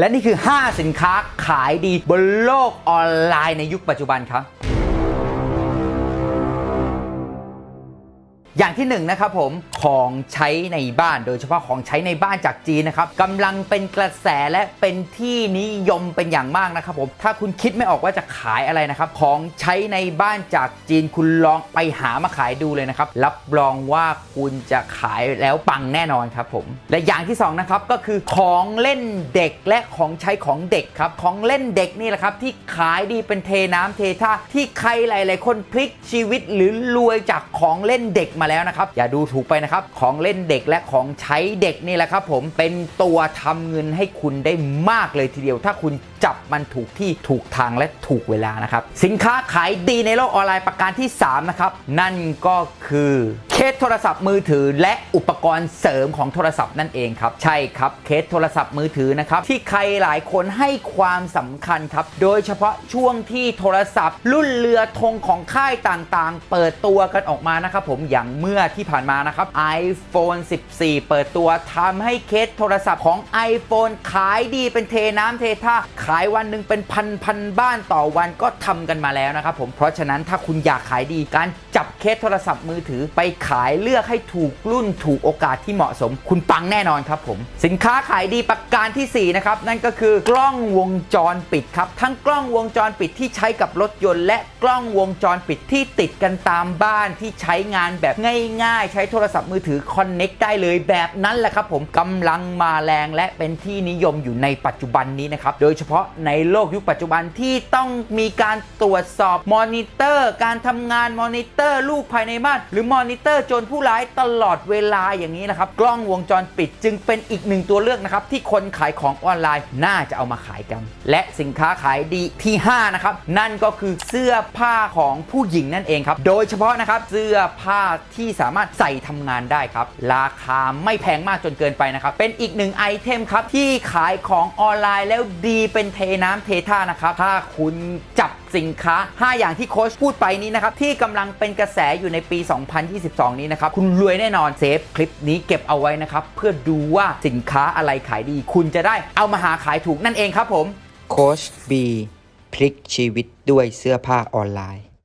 และนี่คือ 5 สินค้าขายดีบนโลกออนไลน์ในยุคปัจจุบันครับ อย่างที่หนึ่งนะครับผมของใช้ในบ้าน โดยเฉพาะของใช้ในบ้านจากจีนนะครับกำลังเป็นกระแสและเป็นที่นิยมเป็นอย่างมากนะครับผมถ้าคุณคิดไม่ออกว่าจะขายอะไรนะครับของใช้ในบ้านจากจีนคุณลองไปหามาขายดูเลยนะครับรับรองว่าคุณจะขายแล้วปังแน่นอนครับผมและอย่างที่สองนะครับก็คือของเล่นเด็กและของใช้ของเด็กครับของเล่นเด็กนี่แหละครับที่ขายดีเป็นเทน้ำเทท่าที่ใครหลาย ๆ คนพลิกชีวิตหรือรวยจากของเล่นเด็กมาแล้วนะครับ อย่าดูถูกไปนะครับ ของเล่นเด็กและของใช้เด็กนี่แหละครับผมเป็นตัวทำเงินให้คุณได้มากเลยทีเดียว ถ้าคุณจับมันถูกที่ถูกทางและถูกเวลานะครับ สินค้าขายดีในโลกออนไลน์ประการที่ 3 นะครับ นั่นก็คือ สโทรศัพท์มือถือและอุปกรณ์เสริมของโทรศัพท์นั่นเองครับ ใช่ครับเคสโทรศัพท์มือถือนะครับที่ใครหลายคนให้ความสำคัญครับ โดยเฉพาะช่วงที่โทรศัพท์ รุ่นเรือธงของค่ายต่างๆ เปิดตัวกันออกมานะครับผมอย่างเมื่อที่ผ่านมานะครับ iPhone 14 เปิดตัวทำให้เคสโทรศัพท์ของ iPhone ขายดีเป็นเทน้ำเทท่าขายวันหนึ่งเป็นพันพันบ้านต่อวันก็ทำกันมาแล้วนะครับผมเพราะฉะนั้นถ้าคุณอยากขายดีการจับเคสโทรศัพท์มือถือไปขขายเลือกให้ถูกรุ่นถูกโอกาสที่เหมาะสม คุณปังแน่นอนครับผม สินค้าขายดีประการทีสี่ 4 นะครับ นั่นก็คือกล้องวงจรปิดครับ ทั้งกล้องวงจรปิดที่ใช้กับรถยนต์ และกล้องวงจรปิดที่ติดกันตามบ้านที่ใช้งานแบบง่ายๆ ใช้โทรศัพท์มือถือคอนเน็กได้เลยแบบนั้นแหละครับผมกำลังมาแรงและเป็นที่นิยมอยู่ในปัจจุบันนี้นะครับโดยเฉพาะในโลกยุคปัจจุบันที่ต้องมีการตรวจสอบมอนิเตอร์ การทำงานมอนิเตอร์ลูกภายในบ้านหรือมอนิเตอร์โจรผู้ร้ายตลอดเวลาอย่างนี้นะครับ กล้องวงจรปิดจึงเป็นอีกหนึ่งตัวเลือกนะครับ ที่คนขายของออนไลน์น่าจะเอามาขายกัน และสินค้าขายดีที่ 5 นะครับ นั่นก็คือเสื้อผ้าของผู้หญิงนั่นเองครับ โดยเฉพาะนะครับเสื้อผ้าที่สามารถใส่ทำงานได้ครับ ราคาไม่แพงมากจนเกินไปนะครับ เป็นอีกหนึ่งไอเทมครับที่ขายของออนไลน์แล้วดีเป็นเทน้ำเทท่านะครับ ถ้าคุณจับ สินค้า 5 อย่างที่โค้ชพูดไปนี้นะครับ ที่กำลังเป็นกระแสอยู่ในปี 2022 นี้นะครับ คุณรวยแน่นอนเซฟคลิปนี้เก็บเอาไว้นะครับ เพื่อดูว่าสินค้าอะไรขายดี คุณจะได้เอามาหาขายถูกนั่นเองครับผมโค้ชบีพลิกชีวิตด้วยเสื้อผ้าออนไลน์